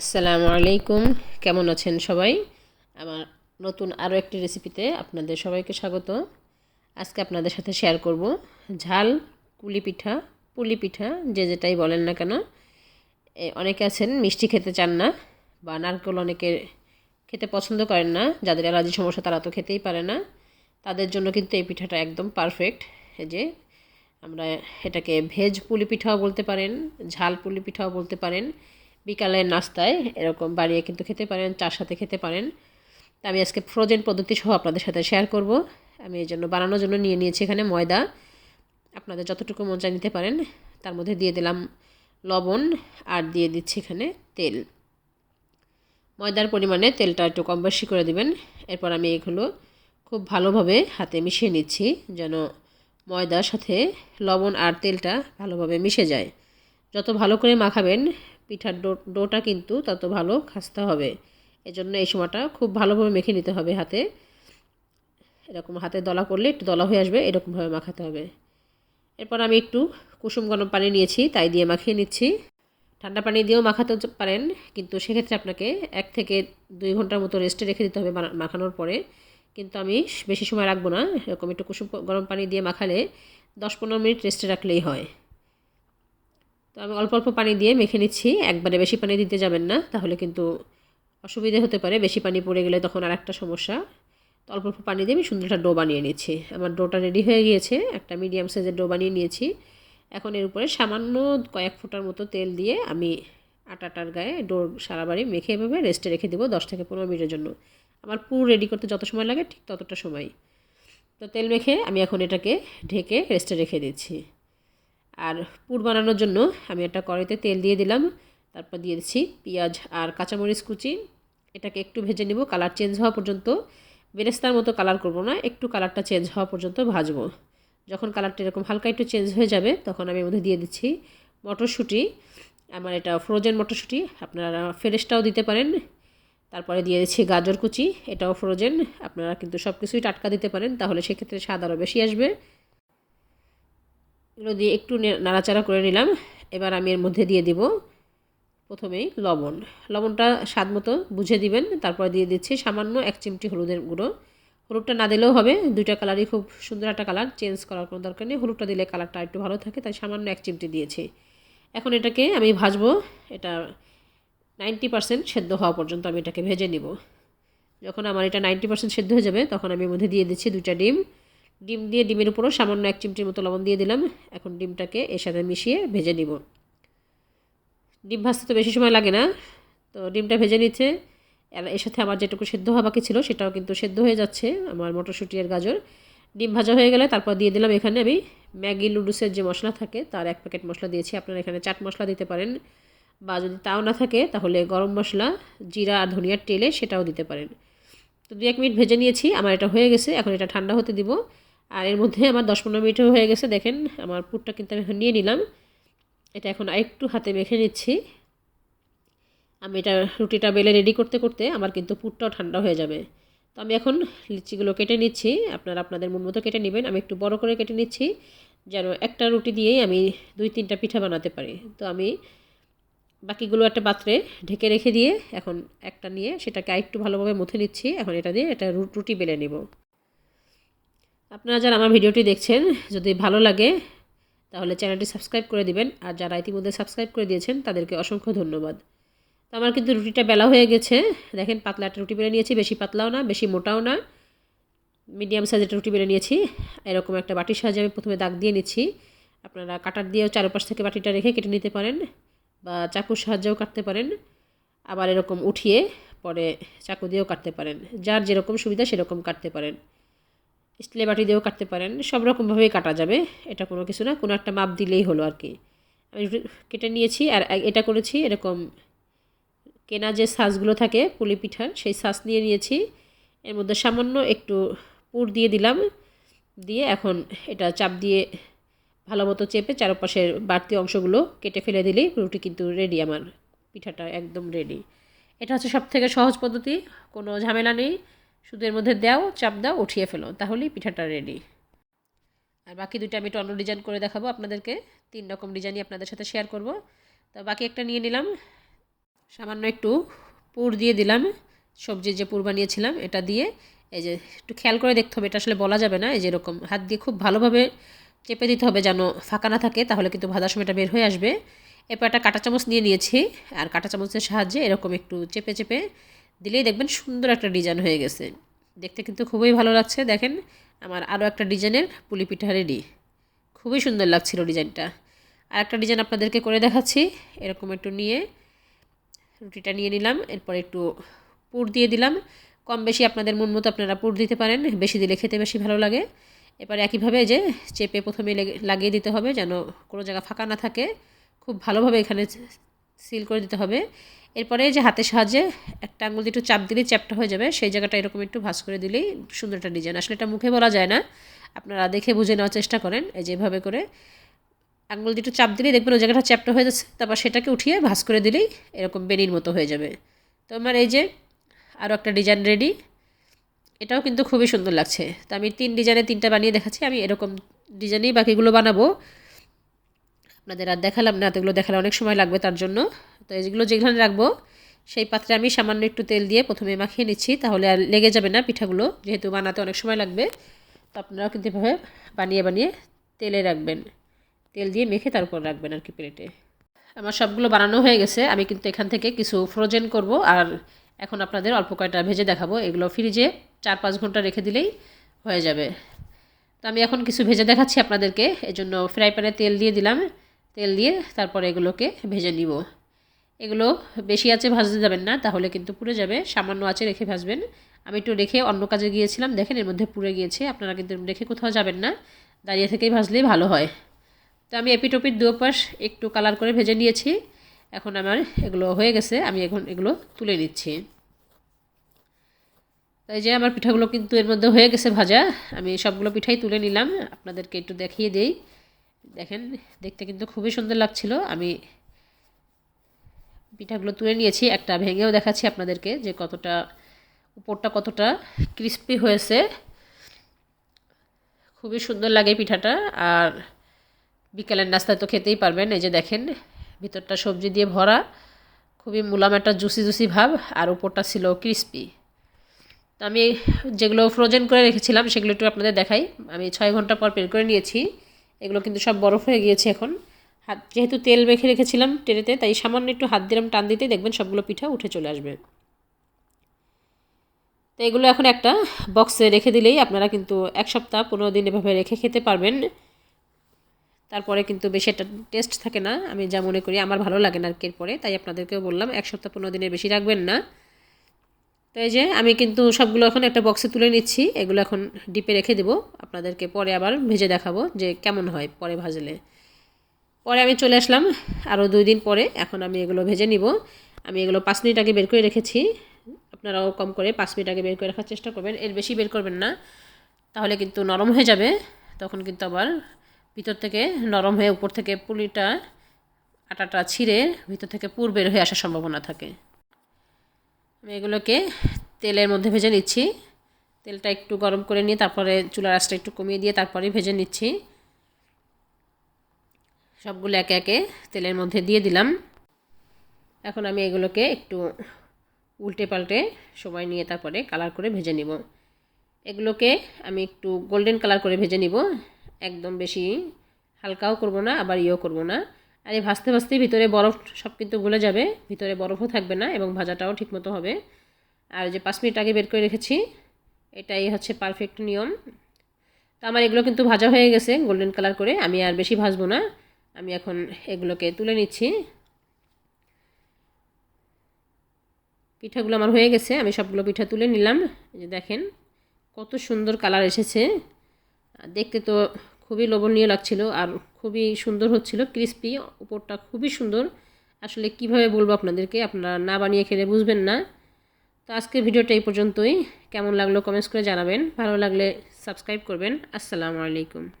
আসসালামু আলাইকুম। কেমন আছেন সবাই? আমার নতুন আরও একটি রেসিপিতে আপনাদের সবাইকে স্বাগত। আজকে আপনাদের সাথে শেয়ার করব ঝাল কুলি পিঠা, পুলি পিঠা, যে যেটাই বলেন না কেন। অনেকে আছেন মিষ্টি খেতে চান না বা নারকেল অনেকে খেতে পছন্দ করেন না, যাদের অ্যালার্জি সমস্যা তারা তো খেতেই পারে না। তাদের জন্য কিন্তু এই পিঠাটা একদম পারফেক্ট এই যে, আমরা এটাকে ভেজ পুলি পিঠাও বলতে পারেন, ঝাল পুলি পিঠাও বলতে পারেন বিকালের নাস্তায় এরকম বানিয়ে কিন্তু খেতে পারেন, চার সাথে খেতে পারেন। তা আমি আজকে ফ্রোজেন পদ্ধতি সহ আপনাদের সাথে শেয়ার করব। আমি এই জন্য বানানোর জন্য নিয়ে নিয়েছি এখানে ময়দা। আপনাদের যতটুকু চায় নিতে পারেন, তার মধ্যে দিয়ে দিলাম লবণ আর দিয়ে দিচ্ছি এখানে তেল। ময়দার পরিমাণে তেলটা একটু কম বেশি করে দিবেন। এরপর আমি এগুলো খুব ভালোভাবে হাতে মিশিয়ে নিচ্ছি যেন ময়দার সাথে লবণ আর তেলটা ভালোভাবে মিশে যায়। যত ভালো করে মাখাবেন পিঠার ডোটা কিন্তু তত ভালো খাস্তা হবে। এজন্য এই সময়টা খুব ভালোভাবে মেখে নিতে হবে হাতে। এরকম হাতে দলা করলে একটু দলা হয়ে আসবে, এরকমভাবে মাখাতে হবে। এরপর আমি একটু কুসুম গরম পানি নিয়েছি, তাই দিয়ে মাখিয়ে নিচ্ছি। ঠান্ডা পানি দিয়েও মাখাতে পারেন, কিন্তু সেক্ষেত্রে আপনাকে এক থেকে দুই ঘণ্টার মতো রেস্টে রেখে দিতে হবে মাখানোর পরে। কিন্তু আমি বেশি সময় রাখব না, এরকম একটু কুসুম গরম পানি দিয়ে মাখালে দশ পনেরো মিনিট রেস্টে রাখলেই হয়। তো আমি অল্প অল্প পানি দিয়ে মেখে নিচ্ছি। একবারে বেশি পানি দিতে যাবেন না, তাহলে কিন্তু অসুবিধে হতে পারে। বেশি পানি পড়ে গেলে তখন আর একটা সমস্যা। তো অল্প অল্প পানি দিয়ে আমি সুন্দর একটা ডো বানিয়ে নিচ্ছি। আমার ডোটা রেডি হয়ে গিয়েছে, একটা মিডিয়াম সাইজের ডো বানিয়ে নিয়েছি। এখন এর উপরে সামান্য কয়েক ফোঁটার মতো তেল দিয়ে আমি আটাটার গায়ে ডোর সারা বাড়ি মেখে এভাবে রেস্টে রেখে দেবো দশ থেকে পনেরো মিনিটের জন্য। আমার পুর রেডি করতে যত সময় লাগে ঠিক ততটা সময়। তো তেল মেখে আমি এখন এটাকে ঢেকে রেস্টে রেখে দিচ্ছি। আর পুর বানানোর জন্য আমি একটা কড়াইতে তেল দিয়ে দিলাম। তারপর দিয়ে দিচ্ছি পেঁয়াজ আর কাঁচামরিচ কুচি। এটাকে একটু ভেজে নেব, কালার চেঞ্জ হওয়া পর্যন্ত। বেরেস্তার মতো কালার করব না, একটু কালারটা চেঞ্জ হওয়া পর্যন্ত ভাজবো। যখন কালারটা এরকম হালকা একটু চেঞ্জ হয়ে যাবে, তখন আমি এর মধ্যে দিয়ে দিচ্ছি মটরশুঁটি। আমার এটা ফ্রোজেন মটরশুঁটি, আপনারা ফ্রেশটাও দিতে পারেন। তারপরে দিয়ে দিচ্ছি গাজর কুচি, এটাও ফ্রোজেন আপনারা কিন্তু সব কিছুই টাটকা দিতে পারেন, তাহলে সেক্ষেত্রে স্বাদ আরও বেশি আসবে। এগুলো দিয়ে একটু নাড়াচাড়া করে নিলাম। এবার আমি এর মধ্যে দিয়ে দিব প্রথমেই লবণ। লবণটা স্বাদ মতো বুঝে দিবেন। তারপর দিয়ে দিচ্ছি সামান্য এক চিমটি হলুদের গুঁড়ো। হলুদটা না দিলেও হবে, দুইটা কালারই খুব সুন্দর একটা কালার, চেঞ্জ করার কোনো দরকার নেই। হলুদটা দিলে কালারটা একটু ভালো থাকে, তাই সামান্য এক চিমটি দিয়েছি। এখন এটাকে আমি ভাজবো। এটা নাইনটি পার্সেন্ট সেদ্ধ হওয়া পর্যন্ত আমি এটাকে ভেজে নিব। যখন আমার এটা নাইনটি পার্সেন্ট সেদ্ধ হয়ে যাবে, তখন আমি মধ্যে দিয়ে দিচ্ছি দুইটা ডিম। ডিম দিয়ে ডিমের উপরও সামান্য এক চিমটির মতো লবণ দিয়ে দিলাম। এখন ডিমটাকে এর সাথে মিশিয়ে ভেজে নিব। ডিম ভাজতে তো বেশি সময় লাগে না, তো ডিমটা ভেজে নিচ্ছে। এর সাথে আমার যেটুকু সেদ্ধ হওয়া বাকি ছিল সেটাও কিন্তু সেদ্ধ হয়ে যাচ্ছে, আমার মটরশুঁটি আর গাজর। ডিম ভাজা হয়ে গেলে তারপর দিয়ে দিলাম এখানে আমি ম্যাগি লুডুসের যে মশলা থাকে, তার এক প্যাকেট মশলা দিয়েছি। আপনারা এখানে চাট মশলা দিতে পারেন বা যদি তাও না থাকে তাহলে গরম মশলা, জিরা আর ধনিয়ার তেলে সেটাও দিতে পারেন। তো দু এক মিনিট ভেজে নিয়েছি, আমার এটা হয়ে গেছে। এখন এটা ঠান্ডা হতে দিব। আর এর মধ্যে আমার দশ পনেরো মিনিটও হয়ে গেছে, দেখেন। আমার পুরটা কিন্তু আমি এখন নিয়ে নিলাম। এটা এখন আরেকটু হাতে মেখে নিচ্ছি। আমি এটা রুটিটা বেলে রেডি করতে করতে আমার কিন্তু পুরটাও ঠান্ডা হয়ে যাবে। তো আমি এখন লিচিগুলো কেটে নিচ্ছি। আপনারা আপনাদের মন মতো কেটে নেবেন। আমি একটু বড় করে কেটে নিচ্ছি, যেন একটা রুটি দিয়েই আমি দুই তিনটা পিঠা বানাতে পারি। তো আমি বাকিগুলো একটা পাত্রে ঢেকে রেখে দিয়ে এখন একটা নিয়ে সেটাকে আরেকটু ভালোভাবে মুথে নিচ্ছি। এখন এটা দিয়ে এটা রুটি বেলে নেব। আপনারা যারা আমার ভিডিওটি দেখছেন, যদি ভালো লাগে, তাহলে চ্যানেলটি সাবস্ক্রাইব করে দিবেন। আর যারা ইতিমধ্যে সাবস্ক্রাইব করে দিয়েছেন, তাদেরকে অসংখ্য ধন্যবাদ। তো আমার কিন্তু রুটিটা বেলা হয়ে গেছে। দেখেন, পাতলা একটা রুটি বেলে নিয়েছি, বেশি পাতলাও না, বেশি মোটাও না। মিডিয়াম সাইজের রুটি বেলে নিয়েছি। এরকম একটা বাটির সাহায্যে আমি প্রথমে দাগ দিয়ে নিচ্ছি। আপনারা কাটার দিয়েও চারপাশ থেকে বাটিটা রেখে কেটে নিতে পারেন বা চাকুর সাহায্যেও কাটতে পারেন। আবার এরকম উঠিয়ে পরে চাকু দিয়েও কাটতে পারেন। যার যেরকম সুবিধা, সেরকম কাটতে পারেন। স্টিলের বাটি দিয়েও কাটতে পারেন, সব রকমভাবেই কাটা যাবে, এটা কোনো কিছু না, কোনো একটা মাপ দিলেই হলো আর কি। আমি কেটে নিয়েছি আর এটা করেছি এরকম কেনা যে সাজগুলো থাকে, পুলি পিঠার, সেই সাজ নিয়ে নিয়েছি। এর মধ্যে সামান্য একটু পুর দিয়ে দিলাম, দিয়ে এখন এটা চাপ দিয়ে ভালো মতো চেপে চারপাশের বাড়তি অংশগুলো কেটে ফেলে দিলেই রুটি কিন্তু রেডি আমার পিঠাটা একদম রেডি এটা হচ্ছে সব থেকে সহজ পদ্ধতি, কোনো ঝামেলা নেই। এর মধ্যে দাও, চাপ দাও, উঠিয়ে ফেলো। তাহলেই পিঠাটা রেডি আর বাকি দুইটা আমি একটু অন্য ডিজাইন করে দেখাবো আপনাদেরকে। তিন রকম ডিজাইনই আপনাদের সাথে শেয়ার করব। তো বাকি একটা নিয়ে নিলাম। সামান্য একটু পুর দিয়ে দিলাম। সবজির যে পুর বানিয়েছিলাম, এটা দিয়ে। এই যে একটু খেয়াল করে দেখতে হবে, এটা আসলে বলা যাবে না। এই যে এরকম হাত দিয়ে খুব ভালোভাবে চেপে দিতে হবে যেন ফাঁকা না থাকে, তাহলে কিন্তু ভাজার সময় এটা বের হয়ে আসবে। এরপর একটা কাঁটা চামচ নিয়ে নিয়েছি। আর কাঁটা চামচের সাহায্যে এরকম একটু চেপে চেপে দিলেই দেখবেন সুন্দর একটা ডিজাইন হয়ে গেছে। দেখতে কিন্তু খুবই ভালো লাগছে। দেখেন, আমার আরও একটা ডিজাইনের পুলি পিঠা রেডি খুবই সুন্দর লাগছিল ডিজাইনটা। আর একটা ডিজাইন আপনাদেরকে করে দেখাচ্ছি। এরকম একটু নিয়ে রুটিটা নিয়ে নিলাম। এরপর একটু পুর দিয়ে দিলাম। কম বেশি আপনাদের মন মতো আপনারা পুর দিতে পারেন। বেশি দিলে খেতে বেশি ভালো লাগে। এবার একইভাবে যে চেপে প্রথমে লাগিয়ে দিতে হবে যেন কোনো জায়গা ফাঁকা না থাকে। খুব ভালোভাবে এখানে সিল করে দিতে হবে। এরপরে যে হাতের সাহায্যে একটা আঙুল দিয়ে একটু চাপ দিলেই চ্যাপটা হয়ে যাবে। সেই জায়গাটা এরকম একটু ভাস করে দিলেই সুন্দর একটা ডিজাইন। আসলে এটা মুখে বলা যায় না। আপনারা দেখে বুঝে নেওয়ার চেষ্টা করেন এই যেভাবে করে। আঙুল দিয়ে একটু চাপ দিলেই দেখবেন ওই জায়গাটা চ্যাপটা হয়ে যাচ্ছে। তারপর সেটাকে উঠিয়ে ভাস করে দিলেই এরকম বেনির মতো হয়ে যাবে। তো আমার এই যে আরও একটা ডিজাইন রেডি। এটাও কিন্তু খুবই সুন্দর লাগছে। তো আমি তিন ডিজাইনে তিনটা বানিয়ে দেখাচ্ছি। আমি এরকম ডিজাইনেই বাকিগুলো বানাবো। আপনাদের আর দেখালাম না, এতগুলো দেখালে অনেক সময় লাগবে তার জন্য। তো এইগুলো যেখানে রাখব, সেই পাত্রে আমি সামান্য একটু তেল দিয়ে প্রথমে মাখিয়ে নিচ্ছি, তাহলে আর লেগে যাবে না পিঠাগুলো, যেহেতু বানাতে অনেক সময় লাগবে। তো আপনারাও কিন্তু এভাবে বানিয়ে বানিয়ে তেলে রাখবেন। তেল দিয়ে মেখে তারপর রাখবেন আর কি প্লেটে। আমার সবগুলো বানানো হয়ে গেছে, আমি কিন্তু এখান থেকে কিছু ফ্রোজেন করব, আর এখন আপনাদের অল্প কয়টা ভেজে দেখাবো। এগুলো ফ্রিজে চার পাঁচ ঘণ্টা রেখে দিলেই হয়ে যাবে। তো আমি এখন কিছু ভেজে দেখাচ্ছি আপনাদেরকে, এজন্য ফ্রাই প্যানে তেল দিয়ে দিলাম। তেল দিয়ে তারপরে এগুলোকে ভেজে নিব। এগুলো বেশি আছে ভাজতে যাবেন না, তাহলে কিন্তু পুড়ে যাবে। সামান্য আছে রেখে ভাজবেন। আমি একটু রেখে অন্য কাজে গিয়েছিলাম, দেখেন এর মধ্যে পুড়ে গিয়েছে, আপনারা কিন্তু রেখে কোথাও যাবেন না। দাঁড়িয়ে থেকেই ভাজলেই ভালো হয়। তো আমি এপিটোপির দু পাশ একটু কালার করে ভেজে নিয়েছি। এখন আমার এগুলো হয়ে গেছে, আমি এখন এগুলো তুলে নিচ্ছি। তাই যে আমার পিঠাগুলো কিন্তু এর মধ্যে হয়ে গেছে ভাজা, আমি সবগুলো পিঠাই তুলে নিলাম। আপনাদেরকে একটু দেখিয়ে দেই। দেখেন, দেখতে কিন্তু খুবই সুন্দর লাগছিল। আমি পিঠাগুলো তুলে নিয়েছি, একটা ভেঙেও দেখাচ্ছি আপনাদেরকে যে কতটা, উপরটা কতটা ক্রিস্পি হয়েছে। খুবই সুন্দর লাগে পিঠাটা, আর বিকেলের নাস্তায় তো খেতেই পারবেন। এই যে দেখেন, ভিতরটা সবজি দিয়ে ভরা, খুবই মুলাম একটা জুসি জুসি ভাব, আর উপরটা ছিল ক্রিস্পি তো আমি যেগুলো ফ্রোজেন করে রেখেছিলাম, সেগুলো একটু আপনাদের দেখাই। আমি ছয় ঘণ্টা পর বের করে নিয়েছি। এগুলো কিন্তু সব বরফ হয়ে গিয়েছে এখন। হাত, যেহেতু তেল মেখে রেখেছিলাম টেরেতে তাই সামান্য একটু হাত দিলাম টান দিতেই দেখবেন সবগুলো পিঠা উঠে চলে আসবে। তো এগুলো এখন একটা বক্সে রেখে দিলেই আপনারা কিন্তু এক সপ্তাহ পনেরো দিন এভাবে রেখে খেতে পারবেন। তারপরে কিন্তু বেশি একটা টেস্ট থাকে না। আমি যা মনে করি, আমার ভালো লাগে না আর পরে তাই আপনাদেরকেও বললাম, এক সপ্তাহ পনেরো দিনের বেশি রাখবেন না। তো এই যে আমি কিন্তু সবগুলো এখন একটা বক্সে তুলে নিচ্ছি, এগুলো এখন ডিপে রেখে দেবো। আপনাদেরকে পরে আবার ভেজে দেখাবো যে কেমন হয় পরে ভাজলে। পরে আমি চলে আসলাম আরও দুই দিন পরে, এখন আমি এগুলো ভেজে নিব। আমি এগুলো পাঁচ মিনিট আগে বের করে রেখেছি। আপনারাও কম করে পাঁচ মিনিট আগে বের করে রাখার চেষ্টা করবেন, এর বেশি বের করবেন না। তাহলে কিন্তু নরম হয়ে যাবে। তখন কিন্তু আবার ভিতর থেকে নরম হয়ে উপর থেকে পুলিটা আটাটা ছিঁড়ে ভিতর থেকে পুর বের হয়ে আসার সম্ভাবনা থাকে। আমি এগুলোকে তেলের মধ্যে ভেজে নিচ্ছি। তেলটা একটু গরম করে নিয়ে তারপরে চুলার আঁচটা একটু কমিয়ে দিয়ে তারপরে ভেজে নিচ্ছি। সবগুলো একে একে তেলের মধ্যে দিয়ে দিলাম। এখন আমি এগুলোকে একটু উল্টে পাল্টে সময় নিয়ে তারপরে কালার করে ভেজে নিব। এগুলোকে আমি একটু গোল্ডেন কালার করে ভেজে নিব। একদম বেশি হালকাও করব না, আবার ইয়েও করব না। আর এই ভাজতে ভাজতে ভিতরে বরফ সব কিন্তু গলে যাবে, ভিতরে বরফও থাকবে না এবং ভাজাটাও ঠিকমতো হবে। আর যে পাঁচ মিনিট আগে বের করে রেখেছি, এটাই হচ্ছে পারফেক্ট নিয়ম। তো আমার এগুলো কিন্তু ভাজা হয়ে গেছে গোল্ডেন কালার করে, আমি আর বেশি ভাজবো না। আমি এখন এগুলোকে তুলে নিচ্ছি। পিঠাগুলো আমার হয়ে গেছে, আমি সবগুলো পিঠা তুলে নিলাম। যে দেখেন, কত সুন্দর কালার এসেছে। দেখতে তো খুবই লোভনীয় লাগছিল, আর খুবই সুন্দর হচ্ছিল ক্রিস্পি উপরটা খুবই সুন্দর। আসলে কীভাবে বলব আপনাদেরকে, আপনারা না বানিয়ে খেলে বুঝবেন না। তো আজকের ভিডিওটা এই পর্যন্তই। কেমন লাগল কমেন্টস করে জানাবেন। ভালো লাগলে সাবস্ক্রাইব করবেন। আসসালামু আলাইকুম।